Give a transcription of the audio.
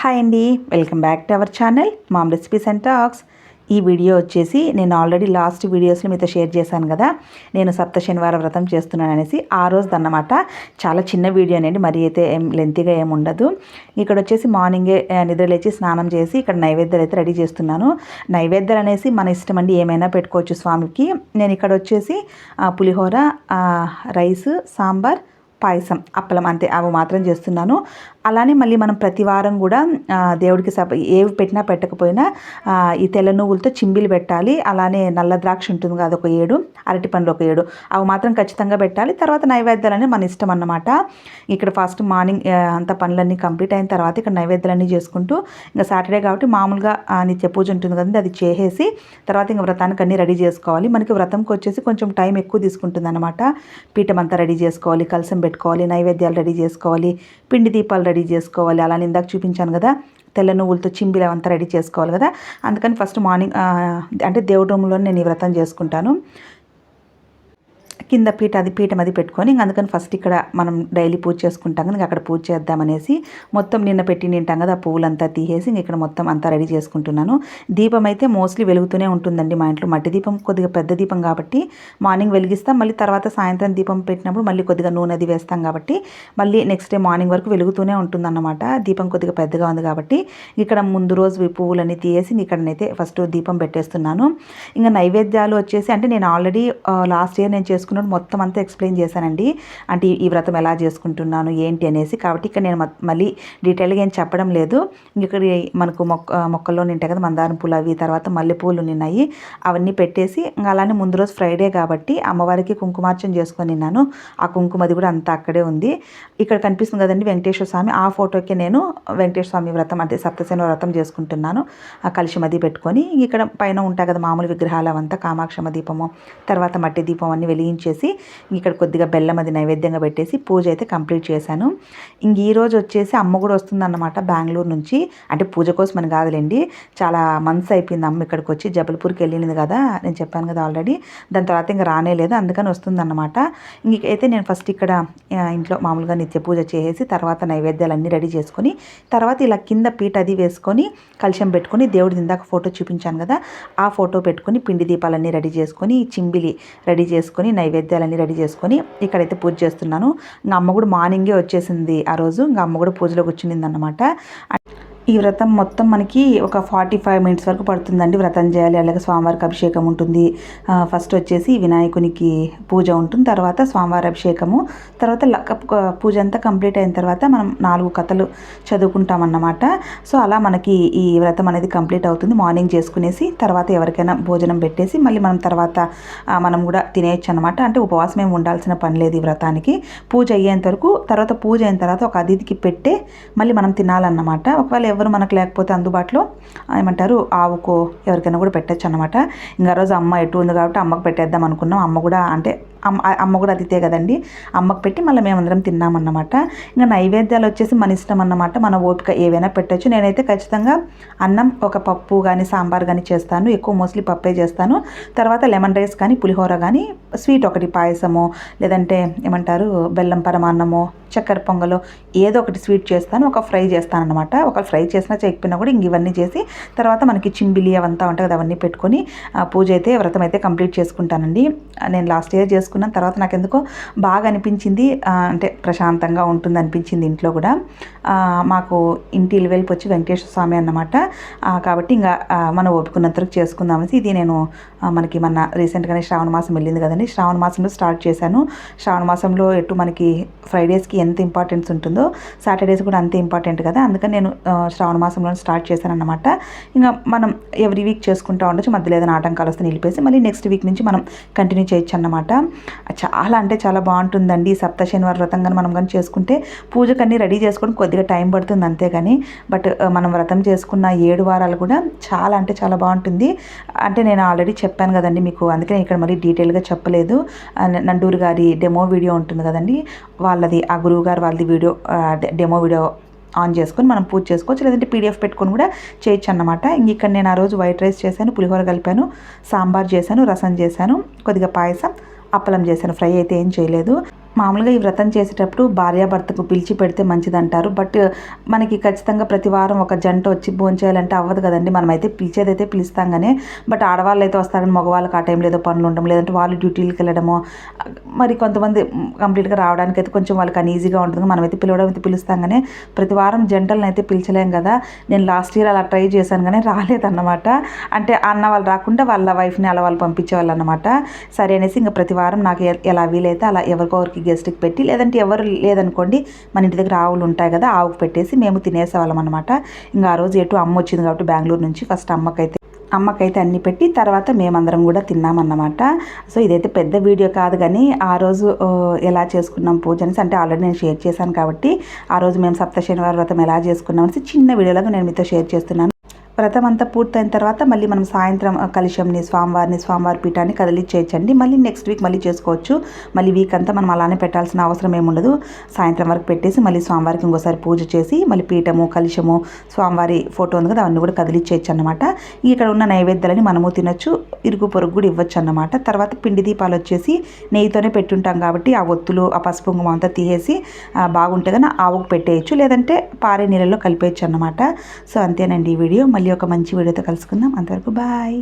Hi అండి welcome back to our channel mom recipes and talks. ఈ video వచ్చేసి నేను ఆల్రెడీ లాస్ట్ వీడియోస్లో మీతో షేర్ చేశాను కదా నేను సప్త శనివారం వ్రతం చేస్తున్నాను అనేసి ఆ రోజు అన్నమాట. చాలా చిన్న వీడియో అండి మరి అయితే ఏం లెంతీగా ఏమి ఉండదు. ఇక్కడ వచ్చేసి మార్నింగే నిద్రలేచి స్నానం చేసి ఇక్కడ నైవేద్యాలు అయితే రెడీ చేస్తున్నాను. నైవేద్యాలు అనేసి మన ఇష్టం అండి ఏమైనా పెట్టుకోవచ్చు స్వామికి. నేను ఇక్కడ వచ్చేసి పులిహోర రైస్ సాంబార్ పాయసం అప్పలం అంతే అవి మాత్రం చేస్తున్నాను. అలానే మళ్ళీ మనం ప్రతి వారం కూడా దేవుడికి సప ఏవి పెట్టినా పెట్టకపోయినా ఈ తెల్ల నువ్వులతో చింబిలు పెట్టాలి. అలానే నల్ల ద్రాక్ష ఉంటుంది కదా ఒక ఏడు అరటి పండ్లు ఒక ఏడు. అవి మాత్రం ఖచ్చితంగా పెట్టాలి. తర్వాత నైవేద్యాలన్నీ మన ఇష్టం అన్నమాట. ఇక్కడ ఫస్ట్ మార్నింగ్ అంత పనులన్నీ కంప్లీట్ అయిన తర్వాత ఇక్కడ నైవేద్యాలన్నీ చేసుకుంటూ ఇంకా సాటర్డే కాబట్టి మామూలుగా నిత్య పూజ ఉంటుంది కదండి అది చేసేసి తర్వాత ఇంకా వ్రతానికి అన్నీ రెడీ చేసుకోవాలి. మనకి వ్రతంకి వచ్చేసి కొంచెం టైం ఎక్కువ తీసుకుంటుంది అనమాట పీఠం అంతా రెడీ చేసుకోవాలి కలసం పెట్టుకోవాలి నైవేద్యాలు రెడీ చేసుకోవాలి పిండి దీపాలు రెడీ చేసుకోవాలి. అలానే ఇందాక చూపించాను కదా తెల్ల నువ్వులతో చింబిలు అవంతా రెడీ చేసుకోవాలి కదా. అందుకని ఫస్ట్ మార్నింగ్ అంటే దేవుడి రూమ్లో నేను ఈ వ్రతం చేసుకుంటాను. కింద పీట అది పీఠం అది పెట్టుకొని ఇంక అందుకని ఫస్ట్ ఇక్కడ మనం డైలీ పూజ చేసుకుంటాం. కదా అక్కడ పూజ చేద్దామనేసి మొత్తం నిన్న పెట్టి నింటాం కదా ఆ పువ్వులంతా తీసేసి ఇంక ఇక్కడ మొత్తం అంతా రెడీ చేసుకుంటున్నాను. దీపం అయితే మోస్ట్లీ వెలుగుతూనే ఉంటుందండి మా ఇంట్లో. మట్టి దీపం కొద్దిగా పెద్ద దీపం కాబట్టి మార్నింగ్ వెలిగిస్తాం. మళ్ళీ తర్వాత సాయంత్రం దీపం పెట్టినప్పుడు మళ్ళీ కొద్దిగా నూనె అది వేస్తాం కాబట్టి మళ్ళీ నెక్స్ట్ డే మార్నింగ్ వరకు వెలుగుతూనే ఉంటుందన్నమాట. దీపం కొద్దిగా పెద్దగా ఉంది కాబట్టి ఇక్కడ ముందు రోజు పువ్వులన్నీ తీసేసి ఇక్కడనైతే ఫస్ట్ దీపం పెట్టేస్తున్నాను. ఇంకా నైవేద్యాలు వచ్చేసి అంటే నేను ఆల్రెడీ లాస్ట్ ఇయర్ నేను చేసుకున్నాడు మొత్తం అంతా ఎక్స్ప్లెయిన్ చేశానండి. అంటే ఈ వ్రతం ఎలా చేసుకుంటున్నాను ఏంటి అనేసి. కాబట్టి ఇక్కడ నేను మళ్ళీ డీటెయిల్గా ఏం చెప్పడం లేదు. ఇక్కడ మనకు మొక్క మొక్కల్లో నింటాయి కదా మందారం పూలు అవి తర్వాత మల్లెపూలు నిన్నాయి. అవన్నీ పెట్టేసి అలానే ముందు రోజు ఫ్రైడే కాబట్టి అమ్మవారికి కుంకుమార్చన చేసుకొని నిన్నాను. ఆ కుంకుమది కూడా అంతా అక్కడే ఉంది. ఇక్కడ కనిపిస్తుంది కదండి వెంకటేశ్వర స్వామి. ఆ ఫోటోకి నేను వెంకటేశ్వర స్వామి వ్రతం అంటే సప్తసేన వ్రతం చేసుకుంటున్నాను. ఆ కలిసిమది పెట్టుకొని ఇక్కడ పైన ఉంటాయి కదా మామూలు విగ్రహాలు అవంతా కామాక్షమ దీపము తర్వాత మట్టి దీపం అన్ని వెలిగించేసి ఇక్కడ కొద్దిగా బెల్లం అది నైవేద్యంగా పెట్టేసి పూజ అయితే కంప్లీట్ చేశాను. ఇంక ఈరోజు వచ్చేసి అమ్మ కూడా వస్తుందన్నమాట బెంగళూరు నుంచి. అంటే పూజ కోసం అని కాదులేండి చాలా మంత్స్ అయిపోయింది అమ్మ ఇక్కడికి వచ్చి జబల్పూర్కి వెళ్ళింది కదా నేను చెప్పాను కదా ఆల్రెడీ దాని తర్వాత ఇంకా రానే లేదు అందుకని వస్తుందన్నమాట. ఇంకైతే నేను ఫస్ట్ ఇక్కడ ఇంట్లో మామూలుగా నిత్య పూజ చేసేసి తర్వాత నైవేద్యాలన్నీ రెడీ చేసుకొని తర్వాత ఇలా కింద పీట అది వేసుకొని కలిశం పెట్టుకొని దేవుడి ఇందాక ఫోటో చూపించాను కదా ఆ ఫోటో పెట్టుకొని పిండి దీపాలన్నీ రెడీ చేసుకొని చింబిలి రెడీ చేసుకొని నైవేద్యాలన్నీ రెడీ చేసుకొని ఇక్కడైతే పూజ చేస్తున్నాను. ఇంకా అమ్మ కూడా మార్నింగే వచ్చేసింది ఆ రోజు. ఇంకా అమ్మ కూడా పూజలో కూర్చునింది అనమాట ఈ వ్రతం మొత్తం మనకి ఒక ఫార్టీ ఫైవ్ మినిట్స్ వరకు పడుతుందండి. వ్రతం చేయాలి అలాగే స్వామివారికి అభిషేకం ఉంటుంది. ఫస్ట్ వచ్చేసి వినాయకునికి పూజ ఉంటుంది. తర్వాత స్వామివారి అభిషేకము. తర్వాత లక్క- పూజ అంతా కంప్లీట్ అయిన తర్వాత మనం నాలుగు కథలు చదువుకుంటామన్నమాట. సో అలా మనకి ఈ వ్రతం అనేది కంప్లీట్ అవుతుంది. మార్నింగ్ చేసుకునేసి తర్వాత ఎవరికైనా భోజనం పెట్టేసి మళ్ళీ మనం తర్వాత మనం కూడా తినేయచ్చు అనమాట అంటే ఉపవాసం ఏమి ఉండాల్సిన పని లేదు ఈ వ్రతానికి. పూజ అయ్యేంత వరకు తర్వాత పూజ అయిన తర్వాత ఒక అతిథికి పెట్టే మళ్ళీ మనం తినాలన్నమాట. ఒకవేళ ఎవరు మనకు లేకపోతే అందుబాటులో ఏమంటారు ఆవుకో ఎవరికైనా కూడా పెట్టచ్చు అనమాట ఇంకా రోజు అమ్మ ఎటు ఉంది కాబట్టి అమ్మకు పెట్టేద్దాం అనుకున్నాం. అమ్మ కూడా అంటే అమ్మ అమ్మ కూడా అతిథే కదండి. అమ్మకు పెట్టి మళ్ళీ మేమందరం తిన్నామన్నమాట. ఇంకా నైవేద్యాలు వచ్చేసి మన ఇష్టం అన్నమాట. మన ఓపిక ఏవైనా పెట్టచ్చు. నేనైతే ఖచ్చితంగా అన్నం ఒక పప్పు కానీ సాంబార్ కానీ చేస్తాను. ఎక్కువ మోస్ట్లీ పప్పే చేస్తాను. తర్వాత లెమన్ రైస్ కానీ పులిహోర కానీ స్వీట్ ఒకటి పాయసము లేదంటే ఏమంటారు బెల్లం పరమాన్నము చక్కెర పొంగలు ఏదో ఒకటి స్వీట్ చేస్తాను. ఒక ఫ్రై చేస్తాను అనమాట ఒక ఫ్రై చేసినా చేయకపోయినా కూడా ఇంక ఇవన్నీ చేసి తర్వాత మనకి చింబిలి అవంతా ఉంటాయి కదా అవన్నీ పెట్టుకొని పూజ అయితే వ్రతం అయితే కంప్లీట్ చేసుకుంటానండి. నేను లాస్ట్ ఇయర్ చేసుకున్నాను తర్వాత నాకు ఎందుకో బాగా అనిపించింది అంటే ప్రశాంతంగా ఉంటుంది అనిపించింది ఇంట్లో కూడా. మాకు ఇంటి వెళ్ళి వచ్చి వెంకటేశ్వర స్వామి అన్నమాట. కాబట్టి ఇంకా మనం ఒప్పుకున్నంతరకు వరకు చేసుకుందామనేసి ఇది నేను మనకి మన రీసెంట్గానే శ్రావణ మాసం వెళ్ళింది కదండి. శ్రావణ మాసంలో స్టార్ట్ చేశాను. శ్రావణ మాసంలో ఎటు మనకి ఫ్రైడేస్కి ఎంత ఇంపార్టెన్స్ ఉంటుందో సాటర్డేస్ కూడా అంతే ఇంపార్టెంట్ కదా. అందుకని నేను శ్రావణ మాసంలో స్టార్ట్ చేశాను అనమాట ఇంకా మనం ఎవ్రీ వీక్ చేసుకుంటూ ఉండొచ్చు. మధ్యలో ఏదైనా ఆటంకాలు వస్తే నిలిపేసి మళ్ళీ నెక్స్ట్ వీక్ నుంచి మనం కంటిన్యూ చేయొచ్చు అన్నమాట చాలా అంటే చాలా బాగుంటుందండి. సప్త శనివారం వ్రతం కానీ మనం కానీ చేసుకుంటే పూజకు అన్నీ రెడీ చేసుకోవడం కొద్దిగా టైం పడుతుంది అంతే కానీ బట్ మనం వ్రతం చేసుకున్న ఏడు వారాలు కూడా చాలా అంటే చాలా బాగుంటుంది. అంటే నేను ఆల్రెడీ చెప్పాను కదండి మీకు అందుకే నేను ఇక్కడ మళ్ళీ డీటెయిల్గా చెప్పలేదు. నండూరు గారి డెమో వీడియో ఉంటుంది కదండి. వాళ్ళది ఆ గురువు గారు వాళ్ళది వీడియో డెమో వీడియో ఆన్ చేసుకొని మనం పూజ చేసుకోవచ్చు. లేదంటే పీడిఎఫ్ పెట్టుకొని కూడా చేయొచ్చు అన్నమాట. ఇంక ఇక్కడ నేను ఆ రోజు వైట్ రైస్ చేశాను పులిహోర కలిపాను సాంబార్ చేశాను రసం చేశాను కొద్దిగా పాయసం అప్పలం చేశాను. ఫ్రై అయితే ఏం చేయలేదు. మామూలుగా ఈ వ్రతం చేసేటప్పుడు భార్యాభర్తకు పిలిచి పెడితే మంచిదంటారు. బట్ మనకి ఖచ్చితంగా ప్రతి వారం ఒక జంట వచ్చి భోంచేయాలంటే అవ్వదు కదండి. మనమైతే పిలిచేదైతే పిలుస్తాం కానీ బట్ ఆడవాళ్ళు అయితే వస్తారు మగవాళ్ళకి ఆ టైం లేదో పనులు ఉండడం లేదంటే వాళ్ళు డ్యూటీలకు వెళ్ళడము మరి కొంతమంది కంప్లీట్గా రావడానికి అయితే కొంచెం వాళ్ళకి అన్ఈజీగా ఉంటుంది. మనమైతే పిలవడం అయితే పిలుస్తాం కానీ ప్రతి వారం జంటలను అయితే పిలిచలేం కదా. నేను లాస్ట్ ఇయర్ అలా ట్రై చేశాను కానీ రాలేదన్నమాట. అంటే అన్న వాళ్ళు రాకుండా వాళ్ళ వైఫ్ని అలా వాళ్ళు పంపించేవాళ్ళు అనమాట సరే అనేసి ఇంకా ప్రతి వారం నాకు ఎలా వీలైతే అలా ఎవరికొకరికి గెస్ట్కి పెట్టి లేదంటే ఎవరు లేదనుకోండి మన ఇంటి దగ్గర ఆవులు ఉంటాయి కదా ఆవుకు పెట్టేసి మేము తినేసేవాళ్ళం అనమాట ఇంకా ఆ రోజు ఎటు అమ్మ వచ్చింది కాబట్టి బెంగళూరు నుంచి ఫస్ట్ అమ్మకైతే అమ్మకైతే అన్ని పెట్టి తర్వాత మేమందరం కూడా తిన్నామన్నమాట సో ఇదైతే పెద్ద వీడియో కాదు కానీ ఆ రోజు ఎలా చేసుకున్నాం పూజ అనేసి అంటే ఆల్రెడీ నేను షేర్ చేశాను కాబట్టి ఆ రోజు మేము సప్త శనివారం వ్రతం ఎలా చేసుకున్నాం అనేసి చిన్న వీడియోలాగా నేను మీతో షేర్ చేస్తున్నాను. వ్రతం అంతా పూర్తయిన తర్వాత మళ్ళీ మనం సాయంత్రం కలిశంని స్వామివారిని స్వామివారి పీఠాన్ని కదిలిచ్చేయచ్చండి మళ్ళీ నెక్స్ట్ వీక్ మళ్ళీ చేసుకోవచ్చు. మళ్ళీ వీక్ అంతా మనం అలానే పెట్టాల్సిన అవసరం ఏముండదు సాయంత్రం వరకు పెట్టేసి మళ్ళీ స్వామివారికి ఇంకోసారి పూజ చేసి మళ్ళీ పీఠము కలిశము స్వామివారి ఫోటో ఉంది కదా అవన్నీ కూడా కదిలిచ్చేయచ్చు అనమాట ఇక్కడ ఉన్న నైవేద్యాలని మనము తినొచ్చు ఇరుగు పొరుగు కూడా ఇవ్వచ్చు అన్నమాట తర్వాత పిండి దీపాలు వచ్చేసి నెయ్యితోనే పెట్టుంటాం కాబట్టి ఆ ఒత్తులు ఆ పసుపు కుంకుమ అంతా తీసేసి బాగుంటే కానీ ఆవుకు పెట్టేయచ్చు. లేదంటే పారే నీళ్ళలో కలిపేయచ్చు అన్నమాట సో అంతేనండి ఈ వీడియో. మళ్ళీ ఒక మంచి వీడియోతో కలుసుకుందాం. అంతవరకు బాయ్.